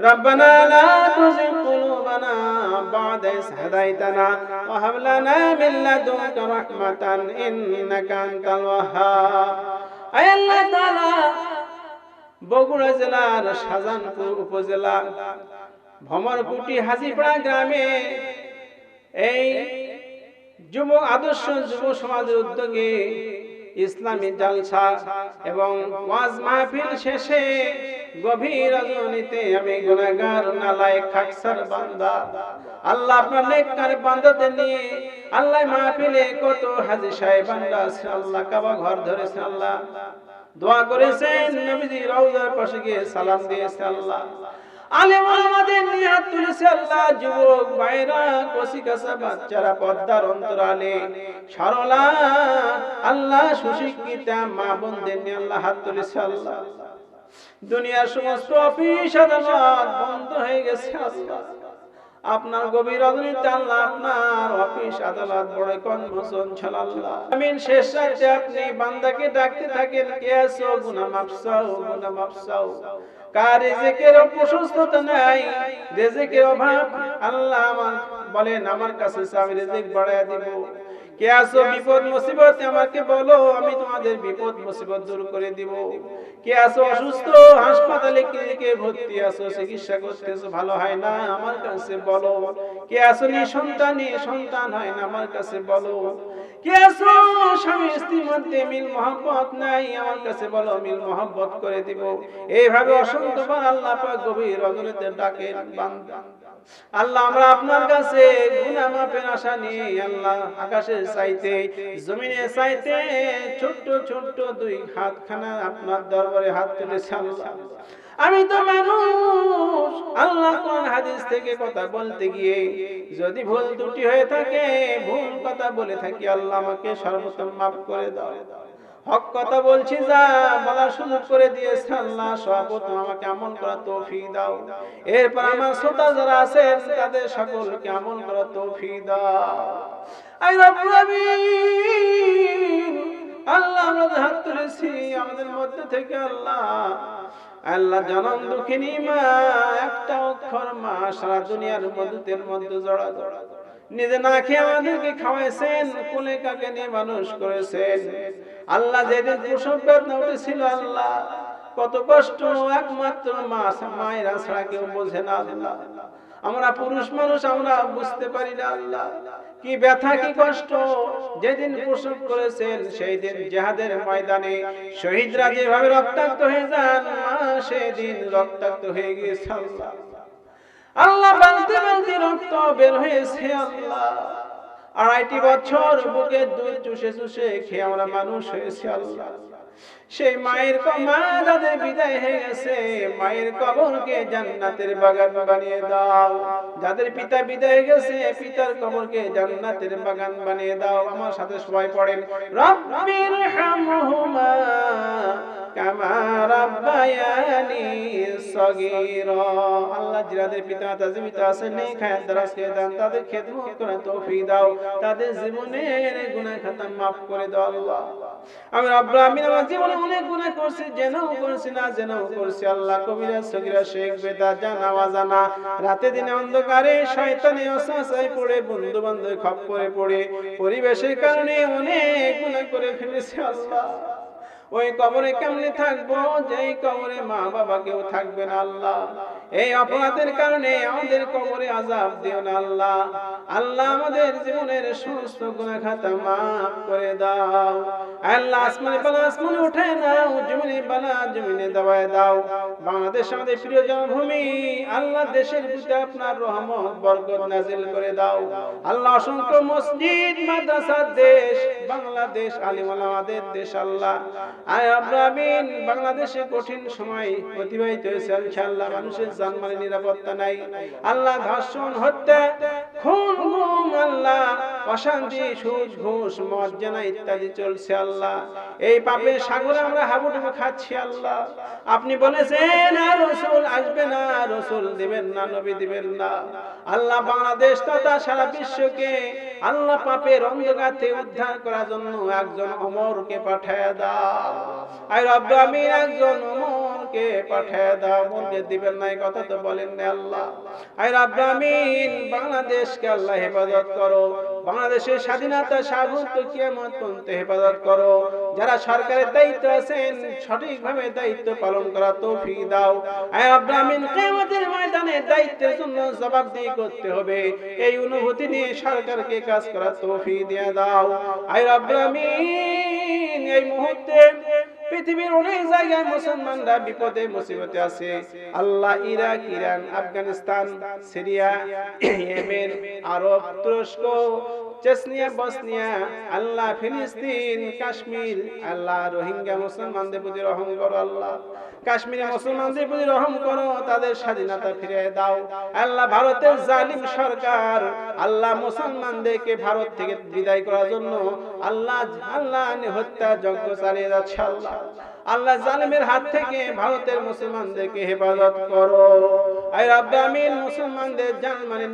ربنا لا تزغ قلوبنا بعد إذ هديتنا وهب لنا من لدنك رحمة إنك أنت الوهاب أي الله تعالى বগুড়া জেলার শাহজাহানপুর উপজেলা ভমরকুটি হাজিপাড়া গ্রামে এই যুব আদর্শ যুব সমাজের উদ্যোগে ইসলামী জালসা এবং ওয়াজ মাহফিল শেষে গভীর রজনীতে আমি গুনাহগার নালায় খাকসার বান্দা। আল্লাহ আপনার নেককার বান্দাদের নিয়ে আল্লাহ মাহফিলে কত হাজি সাহেব বান্দা আছে আল্লাহ কাবা ঘর ধরেছে আল্লাহ দোয়া করেছেন, নবীজি রওজার পাশে গিয়ে সালাম দিয়েছে আল্লাহ। আলেম আমাদের নিয়ে হাত তুলেছে আল্লাহ, যুবক ভাইরা কচি কাঁচা বাচ্চারা পদ্মার সরলা, আল্লাহ সুশিক্ষিতা মা বোনদের আল্লাহ দুনিয়ার সমস্ত অফিস, আদালত বন্ধ হয়ে গেছে আপনার গভীর আল্লাহ আপনার অফিস, আদালত বড় আল্লাহ। আমিন, শেষ রাতে আপনি বান্দাকে ডাকতে থাকেন কে আছো গুনা মাফসাও গুনা মাফসাও নাই অভাব আল্লাহ আমার বলেন আমার কাছে আমি রেজেক বাড়ায় দিব। কে বিপদ মুসিবত আমাকে বলো, আমি তোমাদের বিপদ মুসিবত দূর করে দিব। কে অসুস্থ, হাসপাতালে ক্লিনিকে ভর্তি চিকিৎসা করতেছো ভালো হয় না, আমার কাছে বলো। কে নি সন্তানি হয় না, আমার কাছে বলো। কে স্বামী স্ত্রীর মধ্যে মিল মহব্বত নাই, আমার কাছে বলো, মিল মহব্বত করে দিব। এইভাবে অসংখ্যবার আল্লাহ পাক গভীর অগণিতে ডাকেন বান্দা আল্লাহ, আমরা আপনার কাছে গুনাহ মাফের আশা নিয়ে আল্লাহ, আকাশের চাইতে জমিনে চাইতে ছোট্ট ছোট্ট দুই হাতখানা আপনার দরবারে হাত তুলেছে আল্লাহ। আমি তো মানুষ, আল্লাহ কোন হাদিস থেকে কথা বলতে গিয়ে যদি ভুল ত্রুটি হয়ে থাকে, ভুল কথা বলে থাকি, আল্লাহ আমাকে সর্বোত্তম মাফ করে দাও। হক কথা বলছি যা সুযোগ করে দিয়েছে আল্লাহ আমাকে করা তৌফিক দাও। এরপর আমার শ্রোতা যারা আছেন, তাদের করা তৌফিক দাও। আল্লাহ আমরা হাত তুলেছি, আমাদের মধ্যে থেকে আল্লাহ আল্লাহ জনম দুঃখিনী মা, একটা অক্ষর মা, সারা দুনিয়ার মধুতের মধ্যে জড়া জড়া নিজে না খেয়ে আমাদেরকে খাওয়াইছেন, কোলে কাকে নিয়ে মানুষ করেছেন? আল্লাহ যেদিন প্রসব বেদনা উঠেছিল আল্লাহ, কত কষ্ট, একমাত্র মা মায়েরা ছাড়া কেউ বোঝে না আল্লাহ। আমরা পুরুষ মানুষ, আমরা বুঝতে পারি না আল্লাহ। কি ব্যথা, কি কষ্ট। যেদিন প্রসব করেছেন সেই দিন জেহাদের ময়দানে শহীদরা যেভাবে রক্তাক্ত হয়ে যান সেদিন রক্তাক্ত হয়ে গিয়েছে আল্লাহ। আল্লাহ বালতে বালতে রক্ত বের হয়েছে আল্লাহ। আড়াইটি বছর বুকে দুধ চুষে চুষে খেয়ে আমরা মানুষ হয়েছে আল্লাহ। সেই মায়ের মা যাদের বিদায় হয়ে গেছে, মায়ের কবরকে জান্নাতের বাগান বানিয়ে দাও। যাদের পিতা বিদায় গেছে, পিতার কবরকে জান্নাতের বাগান বানিয়ে দাও। আমার সাথে সবাই পড়েন রব্বির হামহুমা আল্লাহ যাদের পিতা, তাদের তাদের জীবনের খাতা করে জীবনে অনেক করছি করছি না আল্লাহ, কবিরা, সগীরা, শেখ, বেদা, জানা ওয়াজানা রাতে দিনে অন্ধকারে শয়তানে অসাসায় পড়ে বন্ধু বান্ধব খপ করে পড়ে, পরিবেশের কারণে অনেক গুনাহ করে ফেলেছি আল্লাহ। ওই কবরে কেমনে থাকব? যেই কবরে মা বাবা কেউ থাকবে না আল্লাহ। এই অপরাধের কারণে আমাদের কবরে আজাব দিও না আল্লাহ। আল্লাহ আমাদের জীবনের সমস্ত গুনাহ খাতা মাফ করে দাও। আল্লাহ আসমানে বালা আসমানে উঠে দাও, জমিনে বালা জমিনে দাবায় দাও। বাংলাদেশ আমাদের প্রিয় জন্মভূমি আল্লাহ দেশের প্রতি আপনার রহমত, বরকত নাজিল করে দাও। আল্লাহ অসংখ্য মসজিদ, মাদ্রাসার দেশ, বাংলাদেশ আলিম আমাদের দেশ, আল্লাহ। বাংলাদেশে কঠিন সময় অতিবাহিত হয়েছে, ইনশাআল্লাহ, মানুষের জানমালের নিরাপত্তা নাই। আল্লাহ ধর্ষণ, হত্যা, খুন, গুম, আল্লাহ, অশান্তি, সুদ, ঘুষ, মর্যাদা ইত্যাদি চলছে আল্লাহ। এই পাপের সাগরে আমরা হাবুডুবু খাচ্ছি আল্লাহ। আপনি বলেছেন রসুল আসবে না, রসুল দিবেন না, নবী দিবেন না। আল্লাহ বাংলাদেশ তথা সারা বিশ্বকে আল্লাহ পাপের অন্ধকার থেকে উদ্ধার করার জন্য একজন অমরকে পাঠায় দাও। আর রব্ব, আমি একজন অমরকে পাঠায় দাও। মন্দির দিবেন না, এই কথা তো বলেন না আল্লাহ। আর রব্ব, আমিন। বাংলাদেশকে আল্লাহ হেফাজত করো। বাংলাদেশের স্বাধীনতা সার্বত্র কিয়ামত পর্যন্ত হেফাজত করো। যারা সরকারের দায়িত্ব আছেন, সঠিকভাবে দায়িত্ব পালন করা তৌফিক দাও। আয় রব্ব আমিন কিয়ামতের ময়দানে দায়িত্বের জন্য জবাবদিহি করতে হবে। এই অনুভূতি নিয়ে সরকারকে কাজ করা তৌফিক দিয়ে দাও। আয় আব্রামিন এই মুহূর্তে পৃথিবীর অনেক জায়গায় মুসলমানরা বিপদে, মুসিবতে আছে। আল্লাহ, Iraq, Iran, Afghanistan, Syria, Yemen, Arab, তুরস্ক চেসনিয়া, বসনিয়া, আল্লাহ, ফিলিস্তিন, কাশ্মীর, আল্লাহ, রোহিঙ্গা, মুসলমানদের প্রতি রহম করো, আল্লাহ। কাশ্মীরে মুসলমানদের প্রতি রহম করো, তাদের স্বাধীনতা ফিরে দাও। আল্লাহ, ভারতের জালিম সরকার, আল্লাহ, মুসলমানদেরকে ভারত থেকে বিদায় করার জন্য আল্লাহ আল্লাহ হত্যা যজ্ঞ চালিয়ে যাচ্ছে, আল্লাহ। আল্লাহ, জালিমের হাত থেকে ভারতের মুসলমানদেরকে হেফাজত করো। মানে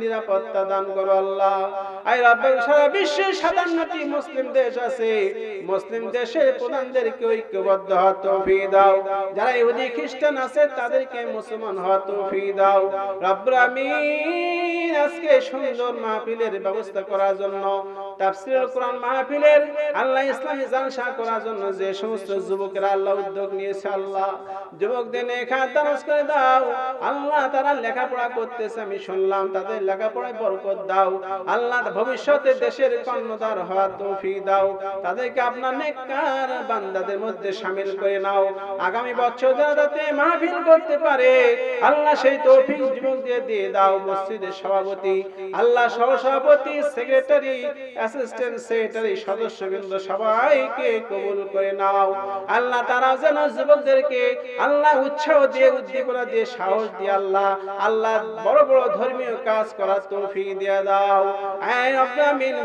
যারা খ্রিস্টান আছে তাদেরকে মুসলমান আমিন আজকে সুন্দর মাহফিলের ব্যবস্থা করার জন্য কোরআন মাহফিলের আল্লাহ ইসলামী করার জন্য যে সমস্ত যুবকেরা আল্লাহ উদ্যোগ নিয়েছে, আল্লাহ যুবকদের লেখা করে দাও। আল্লাহ তারা লেখাপড়া করতেছে, আমি শুনলাম, তাদের লেখাপড়ায় বরকত দাও। আল্লাহ ভবিষ্যতে দেশের কর্ণধার হওয়ার তৌফিক দাও। তাদেরকে আপনার নেককার বান্দাদের মধ্যে শামিল করে নাও। আগামী বছর যারা যাতে মাহফিল করতে পারে, আল্লাহ সেই তৌফিক যুবকদের দিয়ে দাও। মসজিদের সভাপতি, আল্লাহ সহসভাপতি, সেক্রেটারি অ্যাসিস্ট্যান্ট সদস্যবৃন্দ, সবাইকে কবুল করে নাও। আল্লাহ তারা যেন যুবকদেরকে আল্লাহ উৎসাহ দিয়ে, উদ্দীপনা দিয়ে, সাহস দিয়ে আল্লাহ আল্লাহ বড় বড় ধর্মীয় কাজ করার তৌফিক দিয়ে দাও। আয় আব্রামিন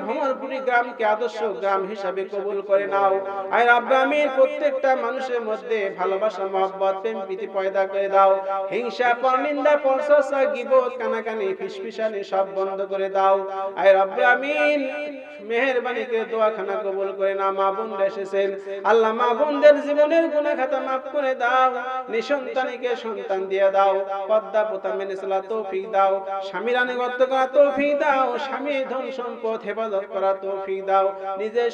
গ্রামকে আদর্শ গ্রাম হিসাবে কবুল করে নাও। আয় আব্রামিন প্রত্যেকটা মানুষের মধ্যে ভালোবাসা, মহব্বত, প্রেম, প্রীতি পয়দা করে দাও। হিংসা, পরনিন্দা, পরশসা, গিবত, কানাকানি, ফিসফিসানি সব বন্ধ করে দাও। আয় আব্রামিন দোয়াখানা কবুল করে না, মা বোন এসেছেন। আল্লাহ মা বোনদের জীবনের গুনাহ খাতা মাফ করে দাও, নিঃসন্তানীকে সন্তান দিয়ে দাও, পদ্মা পোতা মেনে চলা তৌফিক দাও করা তৌফিক দাও ধন সম্পদ হেফাজত করা তৌফিক দাও, নিজের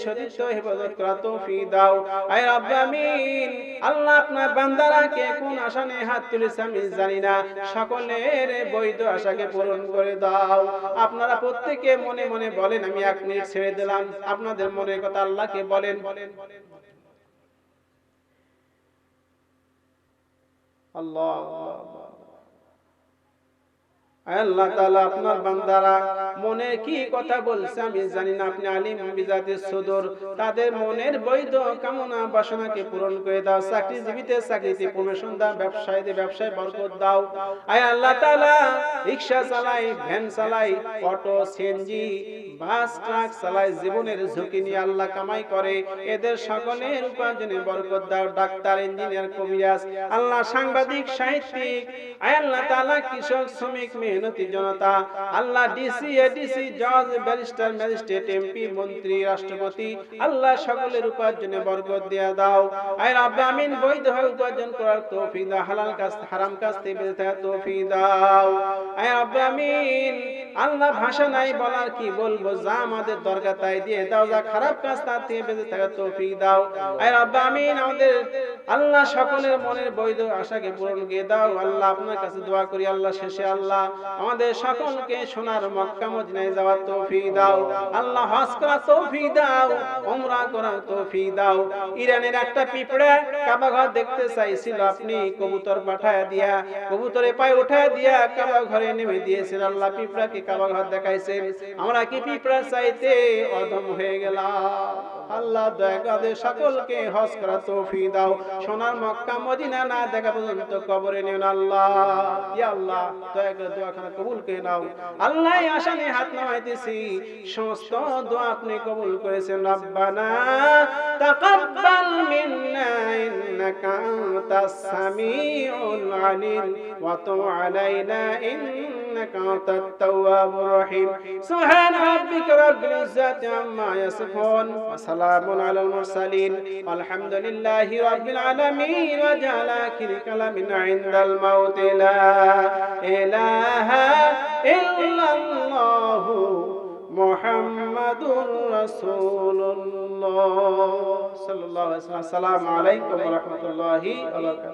হেফাজত করা তৌফিক দাও। আয় রব্বুল আমিন, আল্লাহ আপনার বান্দারা কে কোন হাত তুলেছে আমি জানি না, সকলের বৈধ আশাকে পূরণ করে দাও। আপনারা প্রত্যেকে মনে মনে বলেন, আমি এক মিনিট ছেড়ে দিলাম। আপনাদের মনের কথা আল্লাহকে বলেন। আল্লাহ। আল্লাহ আপনার বান্দারা, মনে কি কথা বলছে আমি জানি না, আপনি আলিম বিজাতের সুদূর, তাদের মনের বৈধ কামনা বাসনাকে পূরণ করে দাও চাকরিতে প্রমোশন দাও ব্যবসায় বরকত দাও। আয় আল্লাহ চালাই, ভ্যান চালাই, অটো সিএনজি বাস, ট্রাক চালাই, জীবনের ঝুঁকি নিয়ে আল্লাহ কামাই করে, এদের সকলের উপার্জনে বরকত দাও, ডাক্তার, ইঞ্জিনিয়ার, কবিরাজ, আল্লাহ সাংবাদিক, সাহিত্যিক, আয় আল্লাহ তাআলা, কৃষক, শ্রমিক মেহনতি জনতা। আল্লাহ ডিসি, এডিসি, জজ, ব্যারিস্টার, ম্যাজিস্ট্রেট, এমপি, মন্ত্রী, রাষ্ট্রপতি, আল্লাহ সকলের উপার্জনে বরকত দেয়া দাও। আয় রাব্বে আমিন, বৈধ হয়ে উপার্জন করার তৌফিক দাও। হালাল কাজ, হারাম কাজ থেকে বেঁচে তৌফিক দাও। আয় রাব্বে আমিন আল্লাহ ভাষা নাই বলার কি বলব? যা আমাদের দরকার তাই দিয়ে দাও, যা খারাপ কাজ তার থেকে বেঁচে থাকার তৌফিক দাও। আমিন, আমাদের আল্লাহ সকলের মনের বৈধ আশাকে পূরণ করে দাও। আল্লাহ আপনার কাছে দোয়া করি, আল্লাহ শেষে আল্লাহ আমাদের সকলকে সোনার মক্কা মদিনায় যাওয়ার তৌফিক দাও। আল্লাহ হজ করার তৌফিক দাও ওমরা করার তৌফিক দাও। ইরানের একটা পিঁপড়া কাবা ঘর দেখতে চাইছিল আপনি, কবুতর পাঠায় দিয়া, কবুতরে পায়ে উঠায় দিয়া কাবা ঘরে নেমে দিয়েছিল আল্লাহ পিঁপড়াকে কাবা ঘর দেখাইছেন আমরা কি পিঁপড়া চাইতে অধম হয়ে গেলাম? আল্লাহ দয়া করে সকলকে হজ করা তৌফিক দাও। সোনার মক্কা, মদিনা না দেখা পর্যন্ত কবরে নিন আল্লাহ। ইয়া আল্লাহ, দয়া করে দোয়াখানা কবুল করে নাও। আল্লাহ নিয়ে হাত নামাইতেছি। সমস্ত দোয়া আপনি কবুল করেছেন। রব্বানা তাকাব্বাল মিন্না ইন্নাকা আনতাস সামিউল আলিম। ওয়া তুব আলাইনা ইন্নাকা أنت التواب الرحيم. سبحان ربك رب العزة عما يصفون وسلام على المرسلين. والحمد لله رب العالمين. وجعل كل كلام عند الموت. لا إله إلا الله محمد رسول الله. صلى الله عليه وسلم. السلام عليكم ورحمة الله وبركاته.